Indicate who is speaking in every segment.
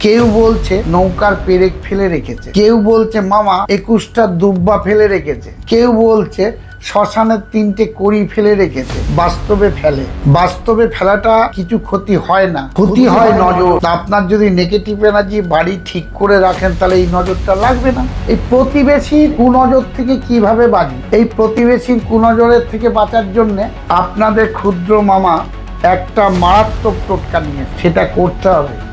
Speaker 1: কেউ বলছে নৌকার পেরেক ফেলে রেখেছে। কেউ বলছে, মামা, একুশটা দুব্বা ফেলে রেখেছে। কেউ বলছে শ্মশানের তিনটে কড়ি ফেলে রেখেছে। বাস্তবে ফেলে। বাস্তবে ফেলাটা কিছু ক্ষতি হয় না। ক্ষতি হয় নজর। আপনার যদি নেগেটিভ এনার্জি বাড়ি ঠিক করে রাখেন, তাহলে এই নজরটা লাগবে না। এই প্রতিবেশীর কুনজর থেকে কীভাবে বাঁচি এই প্রতিবেশীর কুনজরের থেকে বাঁচার জন্য আপনাদের ক্ষুদ্র মামা একটা মারাত্মক টোটকা নিয়ে সেটা করতে হবে।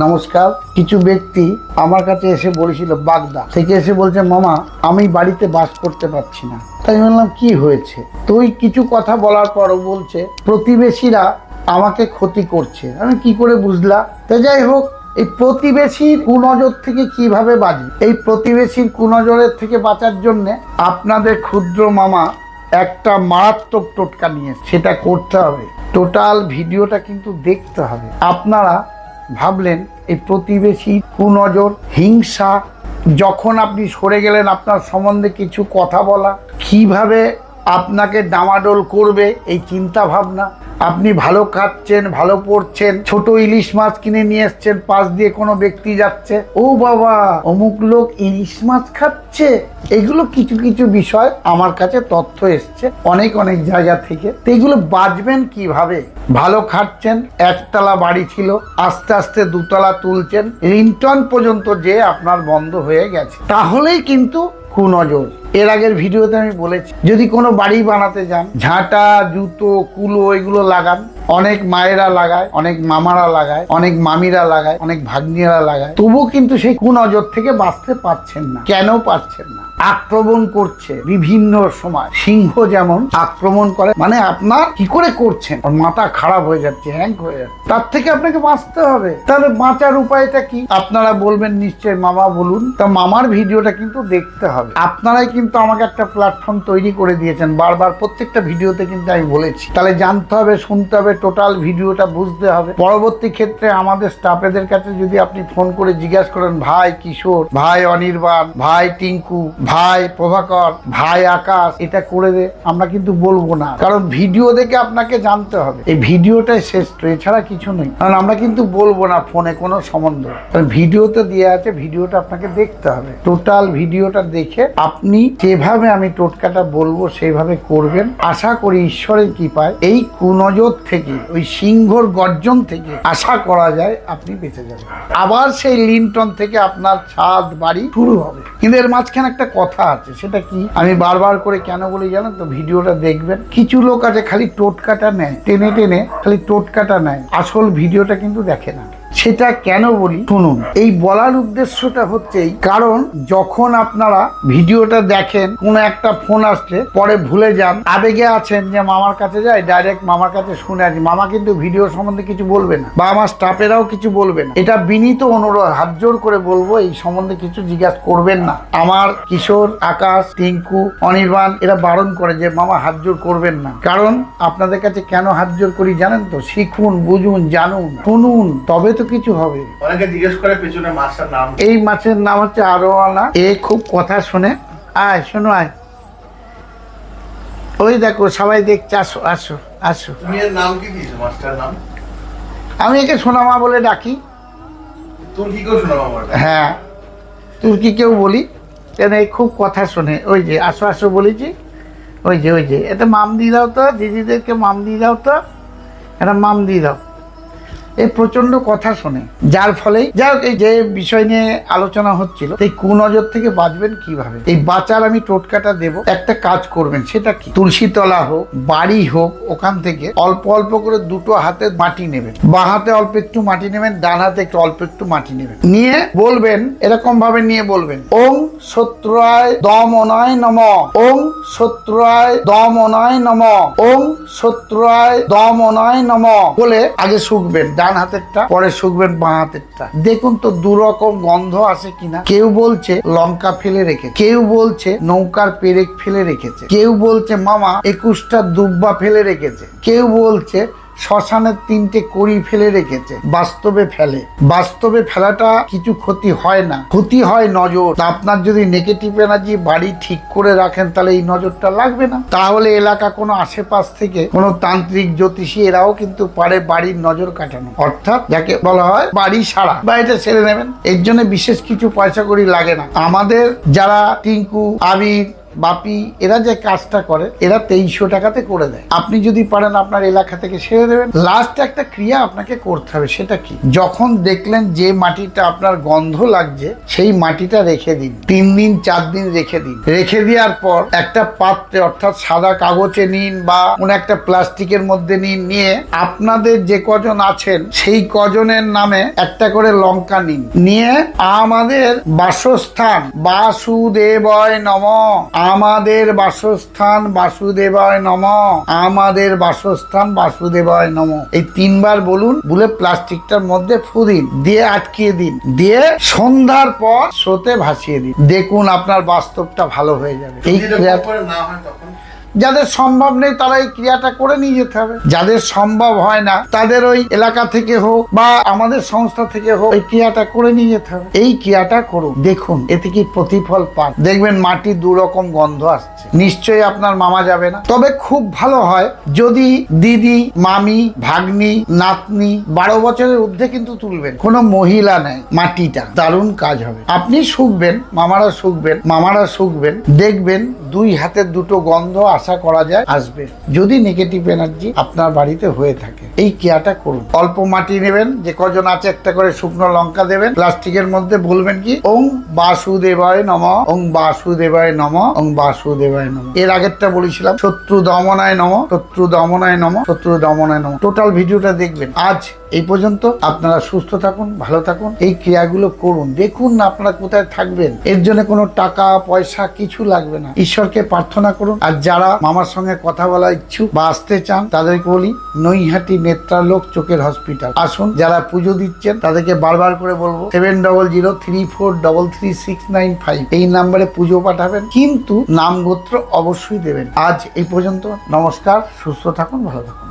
Speaker 1: নমস্কার। কিছু ব্যক্তি আমার কাছে এসে বলেছিল, বাগদা। থেকে এসে বলছে, মামা, আমি বাড়িতে বাস করতে পারছি না। তাই বললাম, কি হয়েছে? তুই কিছু কথা বলার পরও বলছে, প্রতিবেশীরা আমাকে ক্ষতি করছে। আমি কি করে বুঝলা তো যাই হোক, এই প্রতিবেশীর কুনজর থেকে কীভাবে বাঁচি এই প্রতিবেশীর কুনজরের থেকে বাঁচার জন্য আপনাদের ক্ষুদ্র মামা একটা মারাত্মক টোটকা নিয়ে সেটা করতে হবে। টোটাল ভিডিওটা কিন্তু দেখতে হবে। আপনারা ভাবলেন, এই প্রতিবেশী কুনজর, হিংসা, যখন আপনি সরে গেলেন আপনার সম্বন্ধে কিছু কথা বলা, কীভাবে আপনাকে ডামাডোল করবে এই চিন্তা ভাবনা আপনি ভালো খাচ্ছেন, ভালো পড়ছেন, ছোট ইলিশ মাছ কিনে নিয়ে এসছেন, পাশ দিয়ে কোনো ব্যক্তি যাচ্ছে। ও বাবা, অমুক লোক ইলিশ মাছ খাচ্ছে? এগুলো কিছু কিছু বিষয় আমার কাছে তথ্য এসছে অনেক অনেক জায়গা থেকে। তো এগুলো বাঁচবেন কীভাবে? ভালো খাচ্ছেন, একতলা বাড়ি ছিল, আস্তে আস্তে দুতলা তুলছেন লিন্টন পর্যন্ত যে আপনার বন্ধ হয়ে গেছে। তাহলেই কিন্তু কুনজর। এর আগের ভিডিওতে আমি বলেছি, যদি কোনো বাড়ি বানাতে যান, ঝাঁটা, জুতো, কুলো এগুলো লাগান। অনেক মায়েরা লাগায়, অনেক মামারা লাগায়, অনেক মামিরা লাগায়, অনেক ভাগ্নিরা লাগায়। তবুও কিন্তু সেই কুনজর থেকে বাঁচতে পারছেন না। কেন পারছেন না? আক্রমণ করছে বিভিন্ন সময়। সিংহ যেমন আক্রমণ করে মানে আপনার কি করে করছেন? মাথা খারাপ হয়ে যাচ্ছে হ্যাং হয়ে যাচ্ছে। তার থেকে আপনাকে বাঁচতে হবে। তাহলে বাঁচার উপায়টা কি? আপনারা বলবেন নিশ্চয় মামা, বলুন। তা মামার ভিডিওটা কিন্তু দেখতে হবে। আপনারাই কিন্তু আমাকে একটা প্ল্যাটফর্ম তৈরি করে দিয়েছেন। বারবার প্রত্যেকটা ভিডিওতে কিন্তু আমি বলেছি। তাহলে জানতে হবে, শুনতে হবে টোটাল ভিডিওটা বুঝতে হবে। পরবর্তী ক্ষেত্রে আমাদের স্টাফেদের কাছে যদি আপনি ফোন করে জিজ্ঞাসা করেন, ভাই কিশোর, ভাই অনির্বাণ, ভাই টিঙ্কু ভাই প্রভাকর, ভাই আকাশ, এটা করে দে, আমরা কিন্তু বলব না। কারণ ভিডিও দেখে আপনাকে জানতে হবে। এই ভিডিওটাই শ্রেষ্ঠ এছাড়া কিছু নেই। কারণ আমরা কিন্তু বলব না, ফোনে কোনো সম্বন্ধ। কারণ ভিডিওতে দেওয়া আছে, ভিডিওটা আপনাকে দেখতে হবে। টোটাল ভিডিওটা দেখে আপনি যেভাবে আমি টোটকাটা বলব সেইভাবে করবেন। আশা করি ঈশ্বরের কৃপায় এই কুনজর থেকে, ওই সিংহর গর্জন থেকে আশা করা যায়, আপনি বেঁচে যাবেন। আবার সেই লিন্টন থেকে আপনার ছাদ বাড়ি শুরু হবে। কিন্তু এর মাঝখানে একটা কথা আছে, সেটা কি? আমি বারবার করে কেন বলি জানেন তো, ভিডিওটা দেখবেন। কিছু লোক আছে খালি টোটকাটা নেয়, টেনে টেনে খালি টোটকাটা নেয়। আসল ভিডিওটা কিন্তু দেখে না। সেটা কেন বলি? শুনুন, এই বলার উদ্দেশ্যটা হচ্ছে কারণ যখন আপনারা ভিডিওটা দেখেন, কোনো একটা ফোন আসলে পরে ভুলে যান, আবেগে আছেন যে মামার কাছে যাই ডাইরেক্ট মামার কাছে শুনে আসি। মামা কিন্তু ভিডিও সম্বন্ধে কিছু বলবে না, বা আমার স্টাফেরাও কিছু বলবে না। এটা বিনীত অনুরোধ, হাত জোর করে বলব, এই সম্বন্ধে কিছু জিজ্ঞাসা করবেন না। আমার কিশোর, আকাশ, টিঙ্কু, অনির্বাণ, এরা বারণ করে যে মামা হাত জোর করবেন না। কারণ আপনাদের কাছে কেন হাত জোর করি জানেন তো? শিখুন, বুঝুন, জানুন, শুনুন। তবে তো কিছু হবে
Speaker 2: অনেকে জিজ্ঞেস করে পেছনে মাছটার নাম।
Speaker 1: এই মাছের নাম হচ্ছে আরোয়ানা। এ খুব কথা শুনে আয় শোনো আয়। ওই দেখো সবাই দেখছে আসো আসো আসো।
Speaker 2: তুমি এর নাম কি দিয়েছ মাছটার নাম?
Speaker 1: আমি একে সোনামা বলে ডাকি।
Speaker 2: তোর কি করে শোনাবো আমার
Speaker 1: হ্যাঁ তুর্কি কেউ বলি? কেন এই খুব কথা শোনে ওই যে আসো আসো বলেছি। ওই যে ওই যে এটা মাম দিয়ে দাও তো দিদিদেরকে মাম দিয়ে দাও তো এটা মাম দিয়ে দাও। এ প্রচণ্ড কথা শোনে। যার ফলে যাই এই যে বিষয় নিয়ে আলোচনা হচ্ছিল, এই কুনজর থেকে বাঁচবেন কীভাবে? এই বাঁচার আমি টোটকাটা দেব। একটা কাজ করবেন, সেটা কি? তুলসী তলা হোক, বাড়ি হোক, ওখান থেকে অল্প অল্প করে দুটো হাতে মাটি নেবেন। বা হাতে অল্প একটু মাটি নেবেন, ডান হাতে একটু অল্প একটু মাটি নেবেন। নিয়ে বলবেন এরকম ভাবে নিয়ে বলবেন, ওং শত্রুয়ায় দম অনয় নম, ওং শত্রুয়ায় দম অনয় নম, ওং শত্রুয়ায় দম অনয় নম বলে আগে শুকবেন। ডান হাতেরটা, পরে শুকবেন বাঁ হাতেরটা। দেখুন তো দুরকম গন্ধ আসে কিনা। কেউ বলছে লঙ্কা ফেলে রেখে কেউ বলছে নৌকার পেরেক ফেলে রেখেছে। কেউ বলছে, মামা, একুশটা দুব্বা ফেলে রেখেছে। কেউ বলছে শ্মশানের তিনটে কড়ি ফেলে রেখেছে, বাস্তবে ফেলে। বাস্তবে ফেলাটা কিছু ক্ষতি হয় না। ক্ষতি হয় নজর। আপনার যদি নেগেটিভ এনার্জি বাড়ি ঠিক করে রাখেন, তাহলে এই নজরটা লাগবে না। তাহলে এলাকা কোনো আশেপাশ থেকে কোনো তান্ত্রিক জ্যোতিষী এরাও কিন্তু পারে বাড়ির নজর কাটানো। অর্থাৎ যাকে বলা হয় বাড়ি সারা বা এটা সেরে নেবেন। এর জন্য বিশেষ কিছু পয়সা করি লাগে না। আমাদের যারা টিঙ্কু, আবির বাপি, এরা যে কাজটা করে, এরা তেইশশো টাকাতে করে দেয়। আপনি যদি পারেন আপনার এলাকা থেকে সেরে দেবেন। লাস্ট একটা ক্রিয়া আপনাকে করতে হবে, সেটা কি? যখন দেখলেন যে মাটিটা আপনার গন্ধ লাগছে, সেই মাটিটা রেখে দিন। তিন দিন, চার দিন রেখে দিন। রেখে দেওয়ার পর একটা পাত্রে, অর্থাৎ সাদা কাগজে নিন বা কোনো একটা প্লাস্টিকের মধ্যে নিন, নিয়ে আপনাদের যে কজন আছেন, সেই কজনের নামে একটা করে লঙ্কা নিন। নিয়ে আমাদের বাসস্থান, বাসুদেবয় নম। আমাদের বাসস্থান বাসুদেবায় নম। আমাদের বাসস্থান বাসুদেবায় নম। এই তিনবার বলুন বলে প্লাস্টিকটার মধ্যে ফু দিন দিয়ে আটকিয়ে দিন দিয়ে সন্ধ্যার পর স্রোতে ভাসিয়ে দিন। দেখুন আপনার বাস্তবটা ভালো হয়ে যাবে। এই যাদের সম্ভব নেই তারা এই ক্রিয়াটা করে নিয়ে যেতে হবে। যাদের সম্ভব হয় না, তাদের ওই এলাকা থেকে হোক বা আমাদের সংস্থা থেকে হোক এই ক্রিয়াটা করে নিয়ে যেতে হবে। এই ক্রিয়াটা করুন। দেখুন, এতে কি প্রতিফল পান। দেখবেন মাটির দু রকম গন্ধ আসছে। নিশ্চয়ই আপনার মামা যাবে না। তবে খুব ভালো হয় যদি দিদি, মামি, ভাগ্নি, নাতনি বারো বছরের ঊর্ধ্বে কিন্তু তুলবেন। কোনো মহিলা নেই মাটিটা। দারুণ কাজ হবে। আপনি শুকবেন, মামারা শুকবেন মামারা শুকবেন, দেখবেন দুই হাতের দুটো গন্ধ আশা করা যায় আসবে। যদি নেগেটিভ এনার্জি আপনার বাড়িতে হয়ে থাকে, এই ক্রিয়াটা করুন। অল্প মাটি নেবেন, যে কজন আছে একটা করে শুকনো লঙ্কা দেবেন, প্লাস্টিকের মধ্যে বলবেন কি, ওং বাসুদেবায় নম, ওং বাসুদেবায় নম, ওং বাসুদেবায় নম। এর আগেরটা বলেছিলাম, শত্রু দমনায় নম, শত্রু দমনায় নম, শত্রু দমনায় নম। টোটাল ভিডিওটা দেখবেন। আজ এই পর্যন্ত আপনারা সুস্থ থাকুন, ভালো থাকুন, এই ক্রিয়াগুলো করুন। দেখুন না আপনারা কোথায় থাকবেন। এর জন্য কোনো টাকা, পয়সা, কিছু লাগবে না। ঈশ্বরকে প্রার্থনা করুন। আর যারা মামার সঙ্গে কথা বলা ইচ্ছুক বা আসতে চান, তাদেরকে বলি, নৈহাটি নেত্রালোক চোখের হসপিটাল। আসুন, যারা পুজো দিচ্ছেন, তাদেরকে বারবার করে বলব seven double zero three four double three six nine five এই নাম্বারে পুজো পাঠাবেন, কিন্তু নাম গোত্র অবশ্যই দেবেন। আজ এই পর্যন্ত, নমস্কার, সুস্থ থাকুন, ভালো থাকুন।